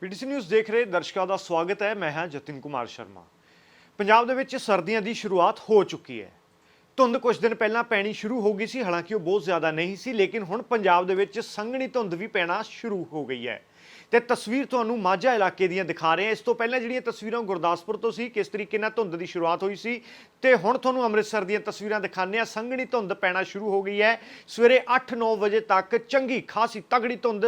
PTC news ਦੇਖ ਰਹੇ ਦਰਸ਼ਕਾਂ ਦਾ ਸਵਾਗਤ ਹੈ। ਮੈਂ ਹਾਂ ਜਤਿਨ ਕੁਮਾਰ ਸ਼ਰਮਾ। ਪੰਜਾਬ ਦੇ ਵਿੱਚ ਸਰਦੀਆਂ ਦੀ ਸ਼ੁਰੂਆਤ ਹੋ ਚੁੱਕੀ ਹੈ। ਧੁੰਦ ਕੁਝ ਦਿਨ ਪਹਿਲਾਂ ਪੈਣੀ ਸ਼ੁਰੂ ਹੋ ਗਈ ਸੀ, ਹਾਲਾਂਕਿ ਉਹ ਬਹੁਤ ਜ਼ਿਆਦਾ ਨਹੀਂ ਸੀ, ਲੇਕਿਨ ਹੁਣ ਪੰਜਾਬ ਦੇ ਵਿੱਚ ਸੰਘਣੀ ਧੁੰਦ ਵੀ ਪੈਣਾ ਸ਼ੁਰੂ ਹੋ ਗਈ ਹੈ। ਤੇ ਤਸਵੀਰ ਤੁਹਾਨੂੰ ਮਾਝਾ ਇਲਾਕੇ ਦੀਆਂ ਦਿਖਾ ਰਹੇ ਹਾਂ। ਇਸ ਤੋਂ ਪਹਿਲਾਂ ਜਿਹੜੀਆਂ ਤਸਵੀਰਾਂ ਗੁਰਦਾਸਪੁਰ ਤੋਂ ਸੀ, ਕਿਸ ਤਰੀਕੇ ਨਾਲ ਧੁੰਦ ਦੀ ਸ਼ੁਰੂਆਤ ਹੋਈ ਸੀ, ਤੇ ਹੁਣ ਤੁਹਾਨੂੰ ਅੰਮ੍ਰਿਤਸਰ ਦੀਆਂ ਤਸਵੀਰਾਂ ਦਿਖਾਉਂਦੇ ਹਾਂ। ਸੰਘਣੀ ਧੁੰਦ ਪੈਣਾ ਸ਼ੁਰੂ ਹੋ ਗਈ ਹੈ। ਸਵੇਰੇ 8-9 ਵਜੇ ਤੱਕ ਚੰਗੀ ਖਾਸੀ ਤਗੜੀ ਧੁੰਦ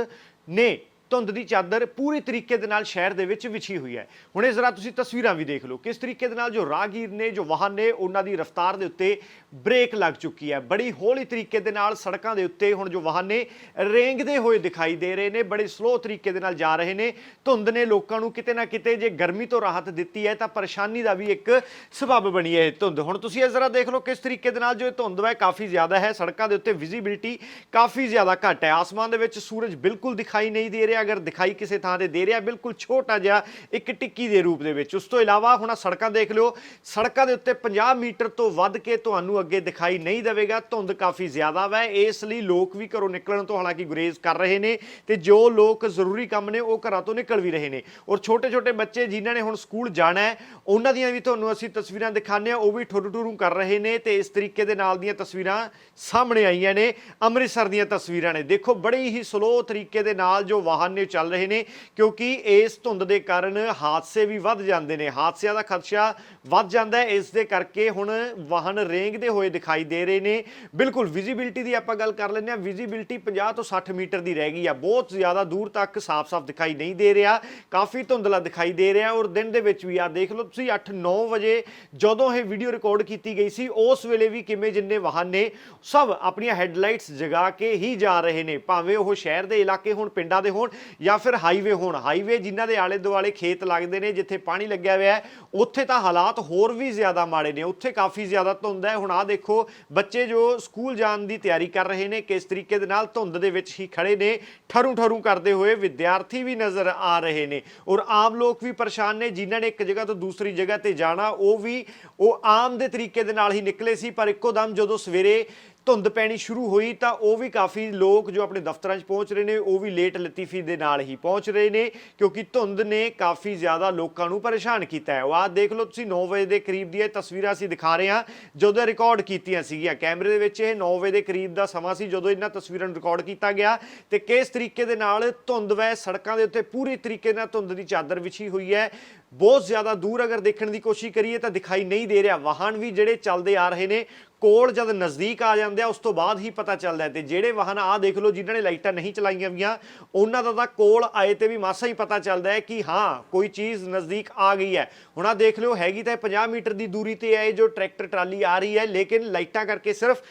ਨੇ ਧੁੰਦ ਦੀ ਚਾਦਰ ਪੂਰੀ ਤਰੀਕੇ ਦੇ ਨਾਲ ਸ਼ਹਿਰ ਦੇ ਵਿੱਚ ਵਿਛੀ ਹੋਈ ਹੈ। ਹੁਣ ਇਹ ਜ਼ਰਾ ਤੁਸੀਂ ਤਸਵੀਰਾਂ ਵੀ ਦੇਖ ਲਓ। ਕਿਸ ਤਰੀਕੇ ਦੇ ਨਾਲ ਜੋ ਰਾਹਗੀਰ ਨੇ, ਜੋ ਵਾਹਨ ਨੇ, ਉਹਨਾਂ ਦੀ ਰਫ਼ਤਾਰ ਦੇ ਉੱਤੇ ਬ੍ਰੇਕ ਲੱਗ ਚੁੱਕੀ ਹੈ। ਬੜੀ ਹੌਲੀ ਤਰੀਕੇ ਦੇ ਨਾਲ ਸੜਕਾਂ ਦੇ ਉੱਤੇ ਹੁਣ ਜੋ ਵਾਹਨ ਨੇ, ਰੇਂਗਦੇ ਹੋਏ ਦਿਖਾਈ ਦੇ ਰਹੇ ਨੇ, ਬੜੇ ਸਲੋ ਤਰੀਕੇ ਦੇ ਨਾਲ ਜਾ ਰਹੇ ਨੇ। ਧੁੰਦ ਨੇ ਲੋਕਾਂ ਨੂੰ ਕਿਤੇ ਨਾ ਕਿਤੇ ਜੇ ਗਰਮੀ ਤੋਂ ਰਾਹਤ ਦਿੱਤੀ ਹੈ, ਤਾਂ ਪਰੇਸ਼ਾਨੀ ਦਾ ਵੀ ਇੱਕ ਸਬਬ ਬਣੀ ਹੈ ਇਹ ਧੁੰਦ। ਹੁਣ ਤੁਸੀਂ ਇਹ ਜ਼ਰਾ ਦੇਖ ਲਓ ਕਿਸ ਤਰੀਕੇ ਦੇ ਨਾਲ ਜੋ ਇਹ ਧੁੰਦ ਹੈ, ਕਾਫੀ ਜ਼ਿਆਦਾ ਹੈ। ਸੜਕਾਂ ਦੇ ਉੱਤੇ ਵਿਜ਼ਿਬਿਲਟੀ ਕਾਫੀ ਜ਼ਿਆਦਾ ਘੱਟ ਹੈ। ਆਸਮਾਨ ਦੇ ਵਿੱਚ ਸੂਰਜ ਬਿਲਕੁਲ ਦਿਖਾਈ ਨਹੀਂ ਦੇ ਰਿਹਾ। ਅਗਰ ਦਿਖਾਈ ਕਿਸੇ ਥਾਂ ਤੇ ਦੇ ਰਿਹਾ, ਬਿਲਕੁਲ ਛੋਟਾ ਜਿਹਾ ਇੱਕ ਟਿੱਕੀ ਦੇ ਰੂਪ ਦੇ ਵਿੱਚ। ਉਸ ਤੋਂ ਇਲਾਵਾ ਹੁਣ ਸੜਕਾਂ ਦੇਖ ਲਿਓ। ਸੜਕਾਂ ਦੇ ਉੱਤੇ 50 ਮੀਟਰ ਤੋਂ ਵੱਧ ਕੇ ਤੁਹਾਨੂੰ ਅੱਗੇ ਦਿਖਾਈ ਨਹੀਂ ਦੇਵੇਗਾ। ਧੁੰਦ ਕਾਫੀ ਜ਼ਿਆਦਾ ਵੈ। ਇਸ ਲਈ ਲੋਕ ਵੀ ਘਰੋਂ ਨਿਕਲਣ ਤੋਂ ਹਾਲਾਂਕਿ ਗੁਰੇਜ਼ ਕਰ ਰਹੇ ਨੇ ਤੇ ਜੋ ਲੋਕ ਜ਼ਰੂਰੀ ਕੰਮ ਨੇ, ਉਹ ਘਰਾਂ ਤੋਂ ਨਿਕਲ ਵੀ ਰਹੇ ਨੇ। ਔਰ ਛੋਟੇ ਛੋਟੇ ਬੱਚੇ ਜਿਨ੍ਹਾਂ ਨੇ ਹੁਣ ਸਕੂਲ ਜਾਣਾ ਹੈ, ਉਹਨਾਂ ਦੀਆਂ ਵੀ ਤੁਹਾਨੂੰ ਅਸੀਂ ਤਸਵੀਰਾਂ ਦਿਖਾਉਂਦੇ ਹਾਂ। ਉਹ ਵੀ ਠੁਰ ਠੁਰੂ ਕਰ ਰਹੇ ਨੇ ਤੇ ਇਸ ਤਰੀਕੇ ਦੇ ਨਾਲ ਦੀਆਂ ਤਸਵੀਰਾਂ ਸਾਹਮਣੇ ਆਈਆਂ ਨੇ। ਅੰਮ੍ਰਿਤਸਰ ਦੀਆਂ ਤਸਵੀਰਾਂ ਨੇ। ਦੇਖੋ, ਬੜੀ ਹੀ ਸਲੋ ਤਰੀਕੇ ਦੇ ਨਾਲ ਜੋ ਵਾਹਨ ਨੇ ਚੱਲ ਰਹੇ ਨੇ, ਕਿਉਂਕਿ ਇਸ ਧੁੰਦ ਦੇ ਕਾਰਨ ਹਾਦਸੇ ਵੀ ਵੱਧ ਜਾਂਦੇ ਨੇ। ਹਾਦਸਿਆਂ ਦਾ ਖਦਸ਼ਾ ਵੱਧ ਜਾਂਦਾ ਹੈ। ਇਸ ਦੇ ਕਰਕੇ ਹੁਣ ਵਾਹਨ ਰੇਂਗਦੇ ਹੋਏ ਦਿਖਾਈ ਦੇ ਰਹੇ ਨੇ। ਬਿਲਕੁਲ ਵਿਜ਼ਿਬਿਲਟੀ ਦੀ ਆਪਾਂ ਗੱਲ ਕਰ ਲੈਂਦੇ ਹਾਂ। ਵਿਜ਼ਿਬਿਲਟੀ 50 ਤੋਂ 60 ਮੀਟਰ ਦੀ ਰਹਿ ਗਈ ਆ। ਬਹੁਤ ਜ਼ਿਆਦਾ ਦੂਰ ਤੱਕ ਸਾਫ਼-ਸਾਫ਼ ਦਿਖਾਈ ਨਹੀਂ ਦੇ ਰਿਹਾ। ਕਾਫੀ ਧੁੰਦਲਾ ਦਿਖਾਈ ਦੇ ਰਿਹਾ ਔਰ ਦਿਨ ਦੇ ਵਿੱਚ ਵੀ ਆ। ਦੇਖ ਲਓ ਤੁਸੀਂ 8-9 ਵਜੇ ਜਦੋਂ ਇਹ ਵੀਡੀਓ ਰਿਕਾਰਡ ਕੀਤੀ ਗਈ ਸੀ, ਉਸ ਵੇਲੇ ਵੀ ਕਿਵੇਂ ਜਿੰਨੇ ਵਾਹਨ ਨੇ, ਸਭ ਆਪਣੀਆਂ ਹੈਡਲਾਈਟਸ ਜਗਾ ਕੇ ਹੀ ਜਾ ਰਹੇ ਨੇ। ਭਾਵੇਂ ਉਹ ਸ਼ਹਿਰ ਦੇ ਇਲਾਕੇ ਹੋਣ, ਪਿੰਡਾਂ ਦੇ ਹੋਣ ਜਾਂ ਫਿਰ ਹਾਈਵੇ ਹੋਣ। ਹਾਈਵੇ ਜਿਨ੍ਹਾਂ ਦੇ ਆਲੇ ਦੁਆਲੇ ਖੇਤ ਲੱਗਦੇ ਨੇ, ਜਿੱਥੇ ਪਾਣੀ ਲੱਗਿਆ ਹੋਇਆ ਹੈ, ਉੱਥੇ ਤਾਂ ਹਾਲਾਤ ਹੋਰ ਵੀ ਜ਼ਿਆਦਾ ਮਾੜੇ ਨੇ। ਉੱਥੇ ਕਾਫੀ ਜ਼ਿਆਦਾ ਧੁੰਦ ਹੈ। ਹੁਣ ਆ ਦੇਖੋ, ਬੱਚੇ ਜੋ ਸਕੂਲ ਜਾਣ ਦੀ ਤਿਆਰੀ ਕਰ ਰਹੇ ਨੇ, ਕਿਸ ਤਰੀਕੇ ਦੇ ਨਾਲ ਧੁੰਦ ਦੇ ਵਿੱਚ ਹੀ ਖੜੇ ਨੇ ਠਰੂ ਠਰੂ ਕਰਦੇ ਹੋਏ ਵਿਦਿਆਰਥੀ ਵੀ ਨਜ਼ਰ ਆ ਰਹੇ ਨੇ। ਔਰ ਆਮ ਲੋਕ ਵੀ ਪਰੇਸ਼ਾਨ ਨੇ, ਜਿਨ੍ਹਾਂ ਨੇ ਇੱਕ ਜਗ੍ਹਾ ਤੋਂ ਦੂਸਰੀ ਜਗ੍ਹਾ ਤੇ ਜਾਣਾ, ਉਹ ਵੀ ਉਹ ਆਮ ਦੇ ਤਰੀਕੇ ਦੇ ਨਾਲ ਹੀ ਨਿਕਲੇ ਸੀ, ਪਰ ਇੱਕੋ ਦਮ ਜਦੋਂ ਸਵੇਰੇ ਧੁੰਦ ਪੈਣੀ ਸ਼ੁਰੂ ਹੋਈ ਤਾਂ ਉਹ ਵੀ ਕਾਫੀ ਲੋਕ ਜੋ ਆਪਣੇ ਦਫ਼ਤਰਾਂ 'ਚ ਪਹੁੰਚ ਰਹੇ ਨੇ, ਉਹ ਵੀ ਲੇਟ ਲਤੀਫੀ ਦੇ ਨਾਲ ਹੀ ਪਹੁੰਚ ਰਹੇ ਨੇ ਕਿਉਂਕਿ ਧੁੰਦ ਨੇ ਕਾਫੀ ਜ਼ਿਆਦਾ ਲੋਕਾਂ ਨੂੰ ਪਰੇਸ਼ਾਨ ਕੀਤਾ ਹੈ। ਉਹ ਆਹ ਦੇਖ ਲਓ, ਤੁਸੀਂ 9 ਵਜੇ ਦੇ ਕਰੀਬ ਦੀਆਂ ਤਸਵੀਰਾਂ ਅਸੀਂ ਦਿਖਾ ਰਹੇ ਹਾਂ, ਜਦੋਂ ਰਿਕਾਰਡ ਕੀਤੀਆਂ ਸੀਗੀਆਂ। ਕੈਮਰੇ ਦੇ ਵਿੱਚ ਇਹ 9 ਵਜੇ ਦੇ ਕਰੀਬ ਦਾ ਸਮਾਂ ਸੀ ਜਦੋਂ ਇਹਨਾਂ ਤਸਵੀਰਾਂ ਨੂੰ ਰਿਕਾਰਡ ਕੀਤਾ ਗਿਆ ਤੇ ਕਿਸ ਤਰੀਕੇ ਦੇ ਨਾਲ ਧੁੰਦ ਵੈ ਸੜਕਾਂ ਦੇ ਉੱਤੇ ਪੂਰੀ ਤਰੀਕੇ ਨਾਲ ਧੁੰਦ ਦੀ ਚਾਦਰ ਵਿਛੀ ਹੋਈ ਹੈ। ਬਹੁਤ ਜ਼ਿਆਦਾ ਦੂਰ ਅਗਰ ਦੇਖਣ ਦੀ ਕੋਸ਼ਿਸ਼ ਕਰੀਏ ਤਾਂ ਦਿਖਾਈ ਨਹੀਂ ਦੇ ਰਿਹਾ। ਵਾਹਨ ਵੀ ਜਿਹੜੇ ਚੱਲਦੇ ਆ ਰਹੇ ਨੇ ਕੋਲ ਜਦ ਨਜ਼ਦੀਕ ਆ ਜਾਂਦੇ ਆ, ਉਸ ਤੋਂ ਬਾਅਦ ਹੀ ਪਤਾ ਚੱਲਦਾ ਹੈ। ਤੇ ਜਿਹੜੇ ਵਾਹਨ ਆ ਦੇਖ ਲਓ, ਜਿਨ੍ਹਾਂ ਨੇ ਲਾਈਟਾਂ ਨਹੀਂ ਚਲਾਈਆਂ ਵੀਆਂ, ਉਹਨਾਂ ਦਾ ਤਾਂ ਕੋਲ ਆਏ ਤੇ ਵੀ ਮਾਸਾ ਹੀ ਪਤਾ ਚੱਲਦਾ ਹੈ ਕਿ ਹਾਂ, ਕੋਈ ਚੀਜ਼ ਨਜ਼ਦੀਕ ਆ ਗਈ ਹੈ। ਹੁਣ ਆ ਦੇਖ ਲਿਓ, ਹੈਗੀ ਤਾਂ ਇਹ 50 ਮੀਟਰ ਦੀ ਦੂਰੀ ਤੇ ਹੈ ਜੋ ਟਰੈਕਟਰ ਟਰਾਲੀ ਆ ਰਹੀ ਹੈ, ਲੇਕਿਨ ਲਾਈਟਾਂ ਕਰਕੇ ਸਿਰਫ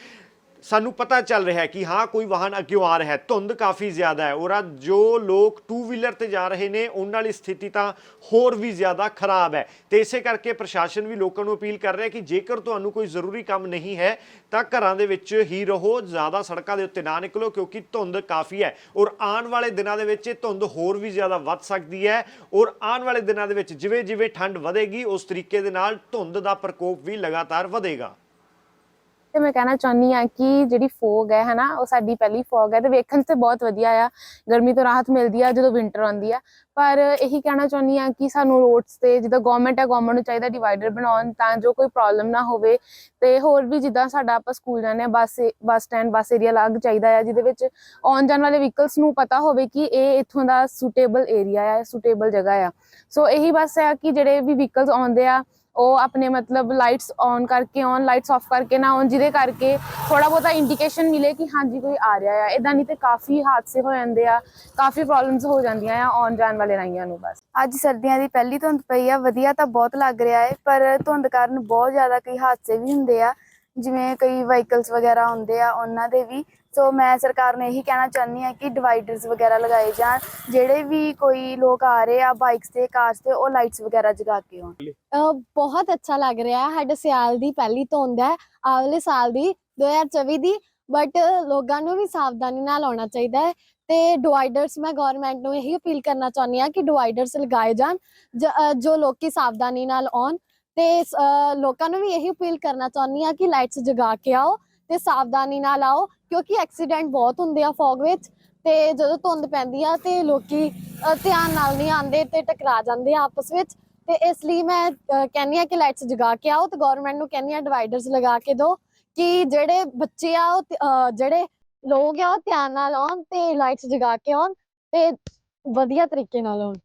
ਸਾਨੂੰ ਪਤਾ ਚੱਲ ਰਿਹਾ ਹੈ ਕਿ ਹਾਂ, ਕੋਈ ਵਾਹਨ ਅੱਗੇ ਆ ਰਿਹਾ ਹੈ। ਧੁੰਦ ਕਾਫੀ ਜ਼ਿਆਦਾ ਹੈ ਔਰ ਜੋ ਲੋਕ ਟੂ ਵੀਲਰ ਤੇ ਜਾ ਰਹੇ ਨੇ, ਉਹਨਾਂ ਲਈ ਸਥਿਤੀ ਤਾਂ ਹੋਰ ਵੀ ਜ਼ਿਆਦਾ ਖਰਾਬ ਹੈ। ਤੇ ਇਸੇ ਕਰਕੇ ਪ੍ਰਸ਼ਾਸਨ ਵੀ ਲੋਕਾਂ ਨੂੰ ਅਪੀਲ ਕਰ ਰਿਹਾ ਕਿ ਜੇਕਰ ਤੁਹਾਨੂੰ ਕੋਈ ਜ਼ਰੂਰੀ ਕੰਮ ਨਹੀਂ ਹੈ, ਤਾਂ ਘਰਾਂ ਦੇ ਵਿੱਚ ਹੀ ਰਹੋ, ਜ਼ਿਆਦਾ ਸੜਕਾਂ ਦੇ ਉੱਤੇ ਨਾ ਨਿਕਲੋ, ਕਿਉਂਕਿ ਧੁੰਦ ਕਾਫੀ ਹੈ ਔਰ ਆਉਣ ਵਾਲੇ ਦਿਨਾਂ ਦੇ ਵਿੱਚ ਇਹ ਧੁੰਦ ਹੋਰ ਵੀ ਜ਼ਿਆਦਾ ਵੱਧ ਸਕਦੀ ਹੈ ਔਰ ਆਉਣ ਵਾਲੇ ਦਿਨਾਂ ਦੇ ਵਿੱਚ ਜਿਵੇਂ ਜਿਵੇਂ ਠੰਡ ਵਧੇਗੀ, ਉਸ ਤਰੀਕੇ ਦੇ ਨਾਲ ਧੁੰਦ ਦਾ ਪ੍ਰਕੋਪ ਵੀ ਲਗਾਤਾਰ ਵਧੇਗਾ। ਤੇ ਮੈਂ ਕਹਿਣਾ ਚਾਹੁੰਦੀ ਆ ਕਿ ਜਿਹੜੀ ਫੋਗ ਹੈ, ਹਨਾ, ਉਹ ਸਾਡੀ ਪਹਿਲੀ ਫੋਗ ਹੈ ਤੇ ਵੇਖਣ ਤੇ ਬਹੁਤ ਵਧੀਆ ਆ। ਗਰਮੀ ਤੋਂ ਰਾਹਤ ਮਿਲਦੀ ਆ ਜਦੋਂ ਵਿੰਟਰ ਆਉਂਦੀ ਆ। ਪਰ ਇਹੀ ਕਹਿਣਾ ਚਾਹੁੰਦੀ ਆ ਕਿ ਸਾਨੂੰ ਰੋਡਸ ਤੇ ਜਿੱਦਾਂ ਗਵਰਨਮੈਂਟ ਹੈ ਗਵਰਨਮੈਂਟ ਨੂੰ ਚਾਹੀਦਾ ਡਿਵਾਈਡਰ ਬਣਾਉਣ ਤਾਂ ਜੋ ਕੋਈ ਪ੍ਰੋਬਲਮ ਨਾ ਹੋਵੇ। ਤੇ ਹੋਰ ਵੀ ਜਿੱਦਾਂ ਸਾਡਾ ਆਪਾਂ ਸਕੂਲ ਜਾਂਦੇ ਆ ਬੱਸ ਬੱਸ ਸਟੈਂਡ ਬੱਸ ਏਰੀਆ ਅਲੱਗ ਚਾਹੀਦਾ ਆ, ਜਿਹਦੇ ਵਿੱਚ ਆਉਣ ਜਾਣ ਵਾਲੇ ਵਹੀਕਲਸ ਨੂੰ ਪਤਾ ਹੋਵੇ ਕਿ ਇਹ ਇੱਥੋਂ ਦਾ ਸੂਟੇਬਲ ਏਰੀਆ ਆ ਸੂਟੇਬਲ ਜਗ੍ਹਾ ਆ। ਸੋ ਇਹੀ ਬਸ ਹੈ ਕਿ ਜਿਹੜੇ ਵੀ ਵਹੀਕਲਸ ਆਉਂਦੇ ਆ ਉਹ ਆਪਣੇ ਮਤਲਬ ਲਾਈਟਸ ਔਨ ਕਰਕੇ ਔਨ ਲਾਈਟਸ ਆਫ ਕਰਕੇ ਨਾ ਔਨ ਜਿਹਦੇ ਕਰਕੇ ਥੋੜਾ ਬਹੁਤਾ ਇੰਡੀਕੇਸ਼ਨ ਮਿਲੇ ਕਿ ਹਾਂਜੀ ਕੋਈ ਆ ਰਿਹਾ ਆ। ਇਦਾਂ ਨਹੀਂ ਤੇ ਕਾਫੀ ਹਾਦਸੇ ਹੋ ਜਾਂਦੇ ਆ, ਕਾਫੀ ਪ੍ਰੋਬਲਮਸ ਹੋ ਜਾਂਦੀਆਂ ਆ ਆਉਣ ਜਾਣ ਵਾਲੇ ਰਾਹੀਆਂ ਨੂੰ ਬਸ। ਅੱਜ ਸਰਦੀਆਂ ਦੀ ਪਹਿਲੀ ਧੁੰਦ ਪਈ ਆ, ਵਧੀਆ ਤਾਂ ਬਹੁਤ ਲੱਗ ਰਿਹਾ ਹੈ ਪਰ ਧੁੰਦ ਕਾਰਨ ਬਹੁਤ ਜ਼ਿਆਦਾ ਕਈ ਹਾਦਸੇ ਵੀ ਹੁੰਦੇ ਆ, ਜਿਵੇਂ ਕਈ ਵਹੀਕਲਸ ਵਗੈਰਾ ਹੁੰਦੇ ਆ, ਉਹਨਾਂ ਦੇ ਵੀ। ਸੋ ਮੈਂ ਸਰਕਾਰ ਨੂੰ ਇਹੀ ਕਹਿਣਾ ਚਾਹੁੰਦੀ ਹਾਂ ਕਿ ਡਿਵਾਈਡਰਸ ਵਗੈਰਾ ਲਗਾਏ ਜਾਣ, ਜਿਹੜੇ ਵੀ ਕੋਈ ਲੋਕ ਆ ਰਹੇ ਆ ਬਾਈਕਸ ਤੇ ਕਾਰਸ ਤੇ, ਉਹ ਲਾਈਟਸ ਵਗੈਰਾ ਜਗਾ ਕੇ ਆਉਣ। ਬਹੁਤ ਅੱਛਾ ਲੱਗ ਰਿਹਾ ਹੈ, ਸਾਡੇ ਸਿਆਲ ਦੀ ਪਹਿਲੀ ਧੁੰਦ ਹੈ, ਆਵਲੇ ਸਾਲ ਦੀ 2024 ਦੀ ਬਟ ਲੋਕਾਂ ਨੂੰ ਵੀ ਸਾਵਧਾਨੀ ਨਾਲ ਆਉਣਾ ਚਾਹੀਦਾ ਹੈ, ਤੇ ਡਿਵਾਈਡਰਸ ਮੈਂ ਗਵਰਨਮੈਂਟ ਨੂੰ ਇਹੀ ਅਪੀਲ ਕਰਨਾ ਚਾਹੁੰਦੀ ਆ ਕਿ ਡਿਵਾਈਡਰਸ ਲਗਾਏ ਜਾਣ, ਜੋ ਲੋਕੀ ਸਾਵਧਾਨੀ ਨਾਲ ਆਉਣ, ਤੇ ਲੋਕਾਂ ਨੂੰ ਵੀ ਇਹੀ ਅਪੀਲ ਕਰਨਾ ਚਾਹੁੰਦੀ ਆ ਕਿ ਲਾਈਟਸ ਜਗਾ ਕੇ ਆਓ, ਤੇ ਸਾਵਧਾਨੀ ਨਾਲ ਆਓ ਕਿਉਂਕਿ ਐਕਸੀਡੈਂਟ ਬਹੁਤ ਹੁੰਦੇ ਆ ਫੌਗ ਵਿੱਚ ਤੇ ਜਦੋਂ ਧੁੰਦ ਪੈਂਦੀ ਆ ਤੇ ਲੋਕੀ ਧਿਆਨ ਨਾਲ ਨਹੀਂ ਆਉਂਦੇ ਤੇ ਟਕਰਾ ਜਾਂਦੇ ਆ ਆਪਸ ਵਿੱਚ। ਤੇ ਇਸ ਲਈ ਮੈਂ ਅ, ਕਹਿੰਦੀ ਆ ਕਿ ਲਾਈਟਸ ਜਗਾ ਕੇ ਆਓ ਤੇ ਗਵਰਨਮੈਂਟ ਨੂੰ ਕਹਿੰਦੀ ਆ ਡਿਵਾਈਡਰਸ ਲਗਾ ਕੇ ਦਿਓ ਕਿ ਜਿਹੜੇ ਬੱਚੇ ਆ ਉਹ ਜਿਹੜੇ ਲੋਕ ਆ ਉਹ ਧਿਆਨ ਨਾਲ ਆਉਣ ਤੇ ਲਾਈਟਸ ਜਗਾ ਕੇ ਆਉਣ ਤੇ ਵਧੀਆ ਤਰੀਕੇ ਨਾਲ ਆਉਣ।